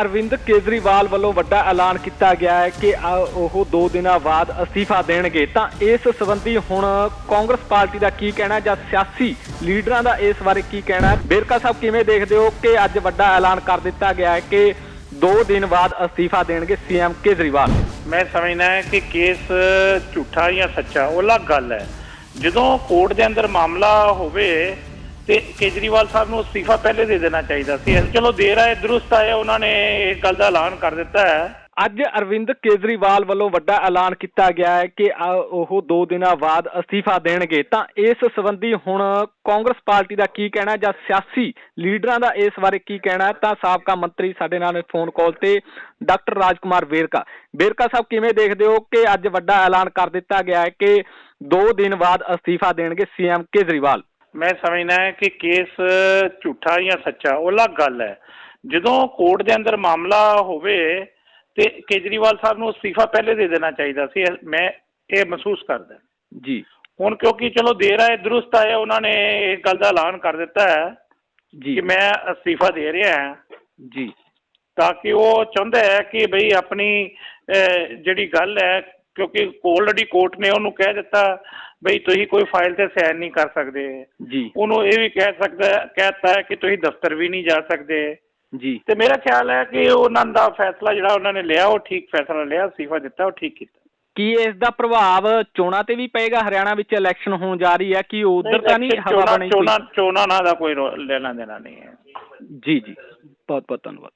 ਅਰਵਿੰਦ ਕੇਜਰੀਵਾਲ ਵੱਲੋਂ ਵੱਡਾ ਐਲਾਨ ਕੀਤਾ ਗਿਆ ਹੈ ਕਿ ਉਹ 2 ਦਿਨਾਂ ਬਾਅਦ ਅਸਤੀਫਾ ਦੇਣਗੇ। ਤਾਂ ਇਸ ਸੰਬੰਧੀ ਹੁਣ ਕਾਂਗਰਸ ਪਾਰਟੀ ਦਾ ਕੀ ਕਹਿਣਾ ਜਾਂ ਸਿਆਸੀ ਲੀਡਰਾਂ ਦਾ ਇਸ ਬਾਰੇ ਕੀ ਕਹਿਣਾ ਬੇਰਕਾ ਸਾਹਿਬ, ਕਿਵੇਂ ਦੇਖਦੇ ਹੋ ਕਿ ਅੱਜ ਵੱਡਾ ਐਲਾਨ ਕਰ ਦਿੱਤਾ ਗਿਆ ਹੈ ਕਿ 2 ਦਿਨ ਬਾਅਦ ਅਸਤੀਫਾ ਦੇਣਗੇ ਸੀਐਮ ਕੇਜਰੀਵਾਲ? ਮੈਂ ਸਮਝਦਾ ਹਾਂ ਕਿ ਕੇਸ ਝੂਠਾ ਜਾਂ ਸੱਚਾ, ਉਹ ਅਲੱਗ ਗੱਲ ਹੈ। ਜਦੋਂ ਕੋਰਟ ਦੇ ਅੰਦਰ ਮਾਮਲਾ ਹੋਵੇ ਤੇ ਕੇਜਰੀਵਾਲ ਸਾਹਿਬ ਨੂੰ ਅਸਤੀਫਾ ਪਹਿਲੇ ਦੇ ਦੇਣਾ ਚਾਹੀਦਾ ਸੀ। ਚਲੋ ਦੇਰ ਆਏ ਦਰੁਸਤ ਆਏ ਉਹਨਾਂ ਨੇ ਇਹ ਗੱਲ ਦਾ ਐਲਾਨ ਕਰ ਦਿੱਤਾ ਹੈ। ਅੱਜ ਅਰਵਿੰਦ ਕੇਜਰੀਵਾਲ ਵੱਲੋਂ ਵੱਡਾ ਐਲਾਨ ਕੀਤਾ ਗਿਆ ਹੈ ਕਿ ਉਹ 2 ਦਿਨਾਂ ਬਾਅਦ ਅਸਤੀਫਾ ਦੇਣਗੇ। ਤਾਂ ਇਸ ਸੰਬੰਧੀ ਹੁਣ ਕਾਂਗਰਸ ਪਾਰਟੀ ਦਾ ਕੀ ਕਹਿਣਾ ਜਾਂ ਸਿਆਸੀ ਲੀਡਰਾਂ ਦਾ ਇਸ ਬਾਰੇ ਕੀ ਕਹਿਣਾ ਤਾਂ ਸਾਬਕਾ ਮੰਤਰੀ ਸਾਡੇ ਨਾਲ ਫੋਨ ਕਾਲ ਤੇ ਡਾਕਟਰ ਰਾਜਕੁਮਾਰ ਵੇਰਕਾ ਵੇਰਕਾ ਸਾਹਿਬ, ਕਿਵੇਂ ਦੇਖਦੇ ਹੋ ਕਿ ਅੱਜ ਵੱਡਾ ਐਲਾਨ ਕਰ ਦਿੱਤਾ ਗਿਆ ਹੈ ਕਿ 2 ਦਿਨ ਬਾਅਦ ਅਸਤੀਫਾ ਦੇਣਗੇ ਸੀਐਮ ਕੇਜਰੀਵਾਲ? ਮੈਂ ਸਮਝਦਾ ਕਿ ਕੇਸ ਝੂਠਾ ਜਾਂ ਸੱਚਾ ਉਹ ਅਲੱਗ ਗੱਲ ਹੈ। ਜਦੋਂ ਕੋਰਟ ਦੇ ਅੰਦਰ ਮਾਮਲਾ ਹੋਵੇ ਤੇ ਕੇਜਰੀਵਾਲ ਸਾਹਿਬ ਨੂੰ ਅਸਤੀਫਾ ਪਹਿਲੇ ਦੇ ਦੇਣਾ ਚਾਹੀਦਾ ਸੀ ਮੈਂ ਇਹ ਮਹਿਸੂਸ ਕਰਦਾ ਜੀ। ਹੁਣ ਕਿਉਂਕਿ ਚਲੋ ਦੇਰ ਆਏ ਦਰੁਸਤ ਆਏ ਉਹਨਾਂ ਨੇ ਇਹ ਗੱਲ ਦਾ ਐਲਾਨ ਕਰ ਦਿੱਤਾ ਹੈ ਜੀ। ਕਿ ਮੈਂ ਅਸਤੀਫਾ ਦੇ ਰਿਹਾ ਹਾਂ। ਜੀ। ਤਾਂ ਕਿ ਉਹ ਚਾਹੁੰਦਾ ਹੈ ਕਿ ਭਈ ਆਪਣੀ ਜਿਹੜੀ ਗੱਲ ਹੈ ਕਿਉਂਕਿ ਆਲਰੇਡੀ ਕੋਰਟ ਨੇ ਉਹਨੂੰ ਕਹਿ ਦਿੱਤਾ ਭਈ ਤੁਸੀਂ ਕੋਈ ਫਾਈਲ ਤੇ ਸਾਈਨ ਨਹੀਂ ਕਰ ਸਕਦੇ। ਜੀ। ਉਹਨੂੰ ਇਹ ਵੀ ਕਹਿ ਸਕਦਾ ਕਹਿਤਾ ਹੈ ਕਿ ਤੁਸੀਂ ਦਫ਼ਤਰ ਵੀ ਨਹੀਂ ਜਾ ਸਕਦੇ। ਜੀ। ਤੇ ਮੇਰਾ ਖਿਆਲ ਹੈ ਕਿ ਉਹਨਾਂ ਦਾ ਫੈਸਲਾ ਜਿਹੜਾ ਉਹਨਾਂ ਨੇ ਲਿਆ ਉਹ ਠੀਕ ਫੈਸਲਾ ਲਿਆ ਅਸਤੀਫਾ ਦਿੱਤਾ ਉਹ ਠੀਕ ਕੀਤਾ। ਕੀ ਇਸ ਦਾ ਪ੍ਰਭਾਵ ਚੋਣਾਂ ਤੇ ਵੀ ਪਏਗਾ? ਹਰਿਆਣਾ ਵਿੱਚ ਇਲੈਕਸ਼ਨ ਹੋਣ ਜਾ ਰਹੀ ਹੈ ਕਿ ਉਧਰ ਤਾਂ ਨਹੀਂ ਹਵਾ ਬਣੀ ਚੋਣਾਂ ਚੋਣਾਂ ਨਾਲ ਦਾ ਕੋਈ ਲੈਣਾ ਦੇਣਾ ਨਹੀਂ ਹੈ। ਜੀ ਜੀ। ਬਹੁਤ ਬਹੁਤ ਧੰਨਵਾਦ।